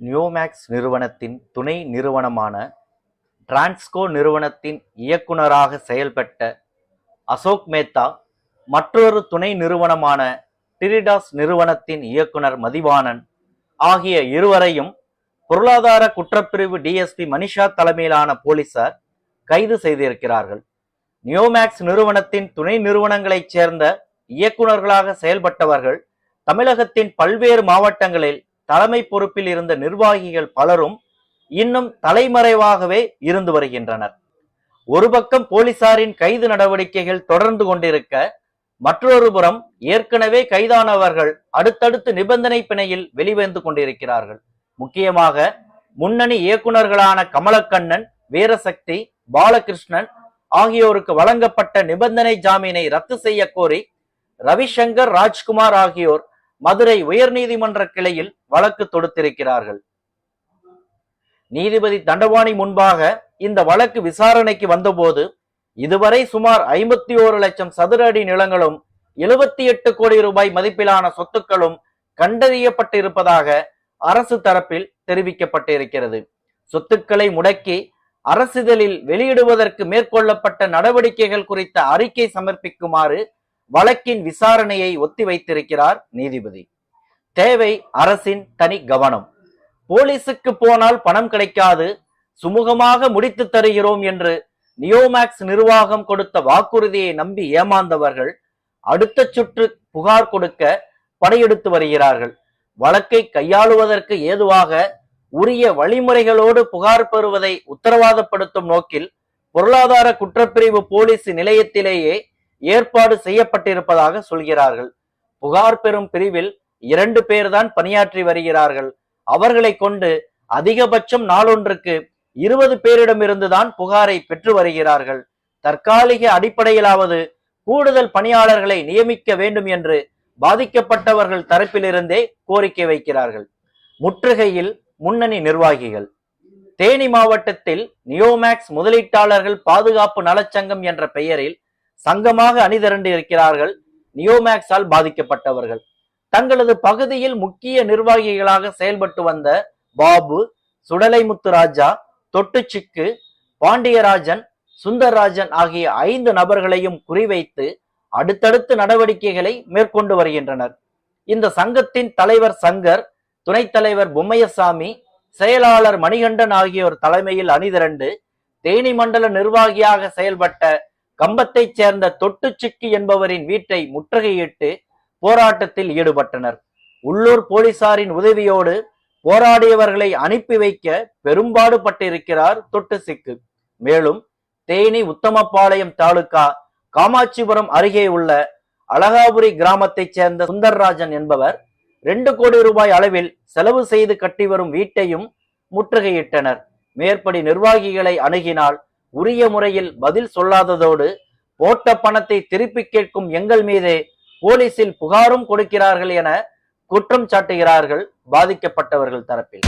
நியோமேக்ஸ் நிறுவனத்தின் துணை நிறுவனமான டிரான்ஸ்கோ நிறுவனத்தின் இயக்குனராக செயல்பட்ட அசோக் மேத்தா மற்றொரு துணை நிறுவனமான டிரிடாஸ் நிறுவனத்தின் இயக்குனர் மதிவாணன் ஆகிய இருவரையும் பொருளாதார குற்றப்பிரிவு டிஎஸ்பி மனிஷா தலைமையிலான போலீசார் கைது செய்திருக்கிறார்கள். நியோமேக்ஸ் நிறுவனத்தின் துணை நிறுவனங்களைச் சேர்ந்த இயக்குனர்களாக செயல்பட்டவர்கள் தமிழகத்தின் பல்வேறு மாவட்டங்களில் தலைமை பொறுப்பில் இருந்த நிர்வாகிகள் பலரும் இன்னும் தலைமறைவாகவே இருந்து வருகின்றனர். ஒரு பக்கம் போலீசாரின் கைது நடவடிக்கைகள் தொடர்ந்து கொண்டிருக்க மற்றொரு புறம் ஏற்கனவே கைதானவர்கள் அடுத்தடுத்து நிபந்தனை பிணையில் வெளிவந்து கொண்டிருக்கிறார்கள். முக்கியமாக முன்னணி இயக்குநர்களான கமலக்கண்ணன் வீரசக்தி பாலகிருஷ்ணன் ஆகியோருக்கு வழங்கப்பட்ட நிபந்தனை ஜாமீனை ரத்து செய்ய கோரி ரவிசங்கர் ராஜ்குமார் ஆகியோர் மதுரை உயர்நீதிமன்ற கிளையில் வழக்கு தொடுத்திருக்கிறார்கள். நீதிபதி தண்டபாணி முன்பாக இந்த வழக்கு விசாரணைக்கு வந்தபோது இதுவரை சுமார் ஐம்பத்தி ஓரு லட்சம் சதுர அடி நிலங்களும் எழுபத்தி எட்டு கோடி ரூபாய் மதிப்பிலான சொத்துக்களும் கண்டறியப்பட்டிருப்பதாக அரசு தரப்பில் தெரிவிக்கப்பட்டிருக்கிறது. சொத்துக்களை முடக்கி அரசிதழில் வெளியிடுவதற்கு மேற்கொள்ளப்பட்ட நடவடிக்கைகள் குறித்த அறிக்கை சமர்ப்பிக்குமாறு வழக்கின் விசாரணையை ஒத்திவைத்திருக்கிறார் நீதிபதி. தேவை அரசின் தனி கவனம். போலீசுக்கு போனால் பணம் கிடைக்காது சுமூகமாக முடித்து தருகிறோம் என்று நியோமேக்ஸ் நிர்வாகம் கொடுத்த வாக்குறுதியை நம்பி ஏமாந்தவர்கள் அடுத்த சுற்று புகார் கொடுக்க படையெடுத்து வருகிறார்கள். வழக்கை கையாளுவதற்கு ஏதுவாக உரிய வழிமுறைகளோடு புகார் பெறுவதை உத்தரவாதப்படுத்தும் நோக்கில் பொருளாதார குற்றப்பிரிவு போலீஸ் நிலையத்திலேயே ஏற்பாடு செய்யப்பட்டிருப்பதாக சொல்கிறார்கள். புகார் பெறும் பிரிவில் இரண்டு பேர்தான் பணியாற்றி வருகிறார்கள். அவர்களை கொண்டு அதிகபட்சம் நாளொன்றுக்கு இருபது பேரிடமிருந்துதான் புகாரை பெற்று வருகிறார்கள். தற்காலிக அடிப்படையிலாவது கூடுதல் பணியாளர்களை நியமிக்க வேண்டும் என்று பாதிக்கப்பட்டவர்கள் தரப்பிலிருந்தே கோரிக்கை வைக்கிறார்கள். முற்றுகையில் முன்னணி நிர்வாகிகள். தேனி மாவட்டத்தில் நியோமேக்ஸ் முதலீட்டாளர்கள் பாதுகாப்பு நலச்சங்கம் என்ற பெயரில் சங்கமாக அணிதிரண்டு இருக்கிறார்கள். நியோமேக்ஸால் பாதிக்கப்பட்டவர்கள். தங்களது பகுதியில் முக்கிய நிர்வாகிகளாக செயல்பட்டு வந்த பாபு சுடலைமுத்து ராஜா தொட்டுச்சிக்கு பாண்டியராஜன் சுந்தர்ராஜன் ஆகிய ஐந்து நபர்களையும் குறிவைத்து அடுத்தடுத்து நடவடிக்கைகளை மேற்கொண்டு வருகின்றனர். இந்த சங்கத்தின் தலைவர் சங்கர் துணைத் தலைவர் பொம்மையசாமி செயலாளர் மணிகண்டன் ஆகியோர் தலைமையில் அணிதிரண்டு தேனி மண்டல நிர்வாகியாக செயல்பட்ட கம்பத்தைச் சேர்ந்த தொட்டுச்சிக்கு என்பவரின் வீட்டை முற்றுகையிட்டு போராட்டத்தில் ஈடுபட்டனர். உள்ளூர் போலீசாரின் உதவியோடு போராடியவர்களை அனுப்பி வைக்க பெரும்பாடு பட்டிருக்கிறார் தொட்டுசிக்கு மேலும் தேனி உத்தமபாளையம் தாலுகா காமாட்சிபுரம் அருகே உள்ள அழகாபுரி கிராமத்தைச் சேர்ந்த சுந்தர்ராஜன் என்பவர் ரெண்டு கோடி ரூபாய் அளவில் செலவு செய்து கட்டி வரும் வீட்டையும் முற்றுகையிட்டனர். மேற்படி நிர்வாகிகளை அணுகினால் உரிய முறையில் பதில் சொல்லாததோடு போட்ட பணத்தை திருப்பி கேட்கும் எங்கள் மீதே போலீசில் புகாரும் கொடுக்கிறார்கள் என குற்றம் சாட்டுகிறார்கள் பாதிக்கப்பட்டவர்கள் தரப்பில்.